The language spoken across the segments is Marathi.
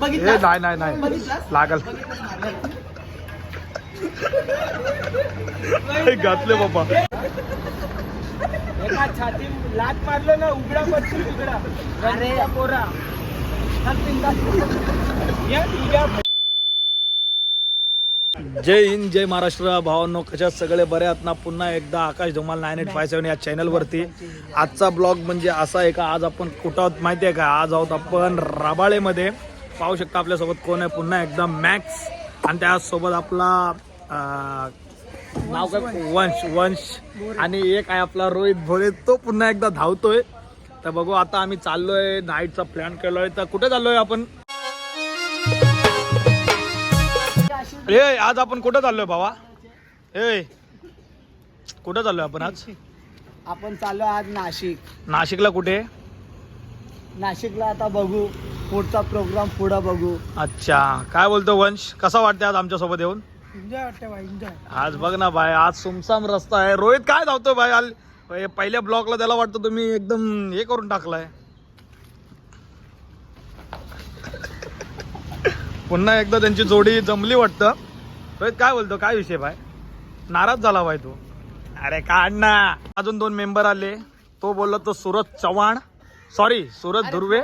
बघितलं? नाही नाही नाही? लागल. घातले बाबा. एका छाती लात मारलं ना उघडा पडतो उघडा अरे. पोरा. या तुझ्या जय हिंद जय महाराष्ट्र. भावांनो कशा सगळे बरे आहात ना? पुन्हा एकदा Akash Dhumal nine eight five seven या चॅनलवरती. आजचा ब्लॉग म्हणजे असा आहे का आज आपण कुठं आहोत माहिती आहे का? आज आहोत आपण रबाळेमध्ये. पाहू शकता आपल्यासोबत कोण आहे. पुन्हा एकदा मॅक्स आणि त्यासोबत आपला नाव काय? वंश वंश. आणि एक आहे आपला रोहित भोरे. तो पुन्हा एकदा धावतोय. तर बघू आता आम्ही चाललोय. नाईटचा प्लॅन केलोय. तर कुठे चाललोय आपण? ए आज आपण कुठं चाललोय भावा? ए कुठं चाललोय आपण आज? आपण चाललो आज नाशिक. नाशिकला कुठे? नाशिकला आता बघू. पुढचा प्रोग्राम पुढं बघू. अच्छा. काय बोलतो वंश? कसा वाटते आज आमच्यासोबत येऊन? एन्जॉय वाटतं भाई एन्जॉय आज बघ ना भाई आज सुमसाम रस्ता आहे. रोहित काय धावतोय भाई? आल हे पहिल्या ब्लॉकला त्याला वाटतं तुम्ही एकदम हे करून टाकलाय. पुन्हा एकदा त्यांची जोडी जमली वाटतं. रोहित काय बोलतो? काय विषय भाई? नाराज झाला भाई तू. अरे काढ ना. अजून दोन मेंबर आले. तो बोलला तो सूरज चव्हाण. सॉरी सूरज धुर्वे.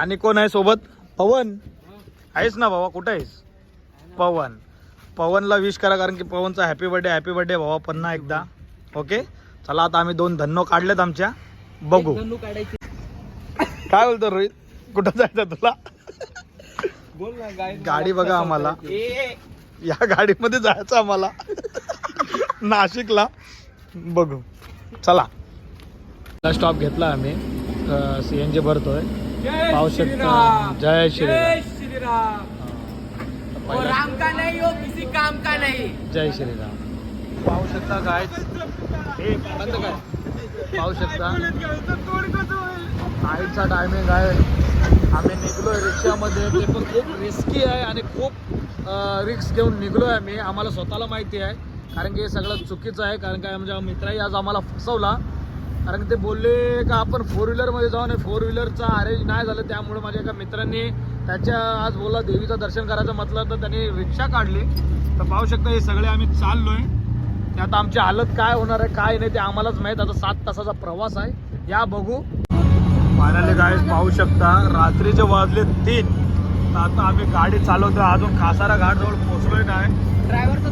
आणि कोण आहे सोबत? पवन. आहेस ना भावा कुठं आहेस? पवन. पवनला विश करा कारण की पवनचा हॅपी बर्थडे हॅपी बर्थडे भावा पुन्हा एकदा. ओके चला आता आम्ही दोन धन्नो काढलेत आमच्या. बघू. काय बोलतो रोहित? कुठं जायचं तुला? बोल ना गाय गाडी बघा आम्हाला. या गाडीमध्ये जायचं आम्हाला. नाशिकला. बघू. चला. स्टॉप घेतला आम्ही. सी एन जी भरतोय. पाहू शकता. जय श्रीराम. श्रीराम. वो राम का नहीं हो किसी काम का नहीं? जय श्रीराम. पाहू शकता काय हे पाहू शकता. नाईटचा टायमिंग आहे. आम्ही निघलोय रिक्षामध्ये. ते पण खूप रिस्की आहे आणि खूप रिक्स घेऊन निघलोय आम्ही. आम्हाला स्वतःला माहिती आहे. कारण की हे सगळं चुकीचं आहे. कारण काय आमच्या मित्राही आज आम्हाला फसवला. कारण ते बोलले का आपण फोर व्हीलरमध्ये जाऊ आणि फोर व्हीलरचा अरेंज नाही झालं. त्यामुळे माझ्या एका मित्रांनी त्याच्या आज बोलला देवीचं दर्शन करायचं म्हटलं तर त्यांनी रिक्षा काढली. तर पाहू शकता हे सगळे आम्ही चाललोय. ते आता आमची हालत काय होणार आहे काय नाही ते आम्हालाच माहीत. आता सात तासाचा प्रवास आहे. या बघू. फायनली काय पाहू शकता. रात्रीचे वाजले तीन. तर आता आम्ही गाडी चालवतो अजून कासारा घाट जवळ पोहोचलोय नाही ड्रायव्हरचा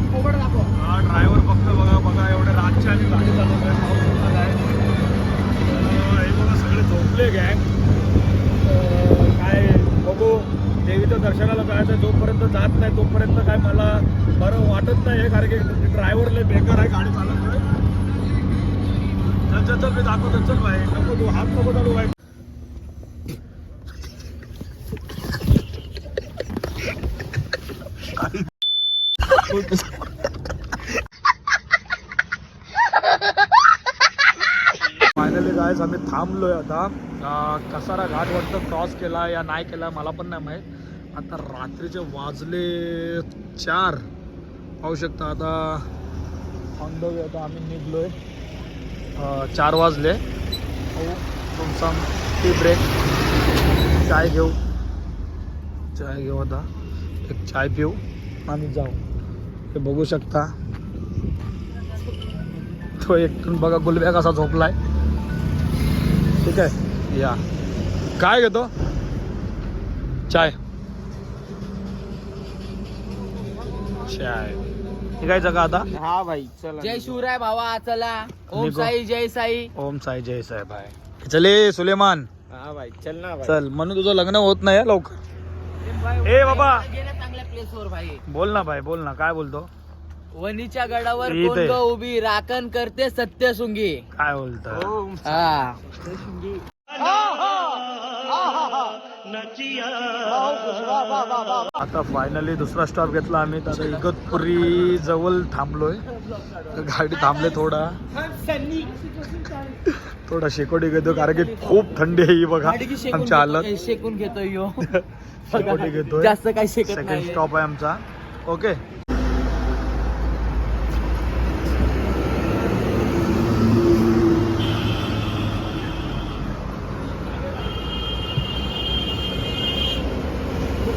हा ड्रायव्हर फक्त बघा बघा एवढे रातची आम्ही गाडी चालवतोय. काय वगैरे झोपले गँग काय बघू. देवीचं दर्शनाला जायचं जोपर्यंत जात नाही तोपर्यंत काय मला बरं वाटत नाही कारण की ड्रायव्हर लय बेकार आहे गाडी चालत चल चल चल मी दाखवतो. चल भाई. नको तू हात नको चालू भाई. फायनली गायज आम्ही थांबलोय आता. कसारा घाट वाटतं क्रॉस केला या नाही केला मला पण नाही माहीत. आता रात्रीचे वाजले चार. पाहू शकता आता ऑन आता आम्ही निघलोय. आहे चार वाजले. हो तुमचा टी ब्रेक चाय घेऊ. चाय घेऊ आता. एक चाय पिऊ आणि जाऊ. हे बघू शकता. तो एकटून बघा गुलब्या कसा झोपलाय. ठीक आहे. या. काय घेतो? चाय. चाय. ठीक आहे जगा आता? हा भाई चला. जय शिवराय भावा चला. ओम निघो. साई जय साई. ओम साई जय साहेब आहे चले सुलेमान. हा भाई चल ना भाई. चल म्हणून तुझं लग्न होत नाही हं लवकर. ए बाबा. चांगल्या प्लेसवर भाई. बोल ना भाई बोल ना. काय बोलतो? वणीच्या गडावर इथे. कोण ग उभी राखण करते सत्य सुंगी काय बोलतो? हा आता फायनली दुसरा स्टॉप घेतला आम्ही. तर आता इगतपुरी जवळ थांबलोय. तर गाडी थांबले थोडा. थोडा शेकोटी घेतो कारण की खूप थंडी आहे ही बघा. गाडी की शेकून आमच्या हालत घेतो- शेकून घेतोय यो. शेकोटी घेतोय. जास्त काही शेकत सेकंड नाही स्टॉप आहे आमचा. ओके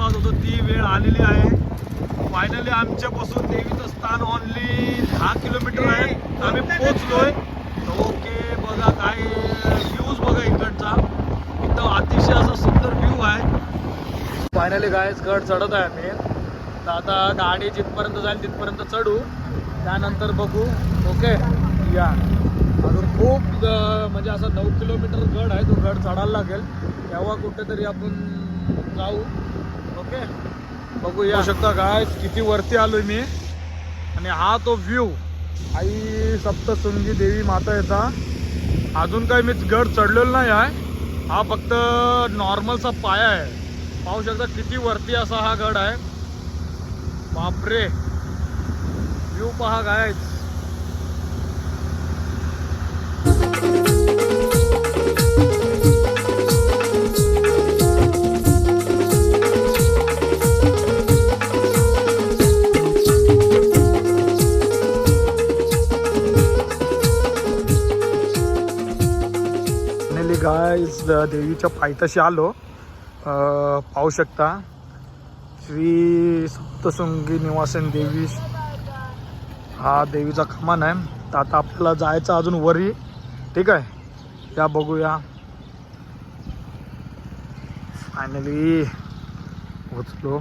पाहत होतो ती वेळ आलेली आहे. फायनली आमच्यापासून देवीचं स्थान ऑनली दहा किलोमीटर आहे. आम्ही पोचलोय ओके बघा काय व्ह्यूज बघा इकडचा. एकदम अतिशय असा सुंदर व्ह्यू आहे. फायनली काय गड चढत आहे आम्ही. तर आता गाडी जिथपर्यंत जाईल तिथपर्यंत चढू. त्यानंतर बघू. ओके या. अजून खूप म्हणजे असा नऊ किलोमीटर गड आहे. तो गड चढायला लागेल. तेव्हा कुठेतरी आपण जाऊ. बघू या शकता काय किती वरती आलोय मी. आणि हा तो व्ह्यू आई सप्तशृंगी देवी माता याचा अजून काही मी गड चढलेलो नाही आहे. हा फक्त नॉर्मलचा पाया आहे. पाहू शकता किती वरती असा हा गड आहे. बापरे. व्ह्यू पहा काय देवीच्या पायथ्याशी आलो. पाहू शकता. श्री सप्तशृंगी निवासन देवी. हा देवीचा कमान आहे. तर आता आपल्याला जायचं अजून वरी. ठीक आहे? या बघूया. फायनली पोचलो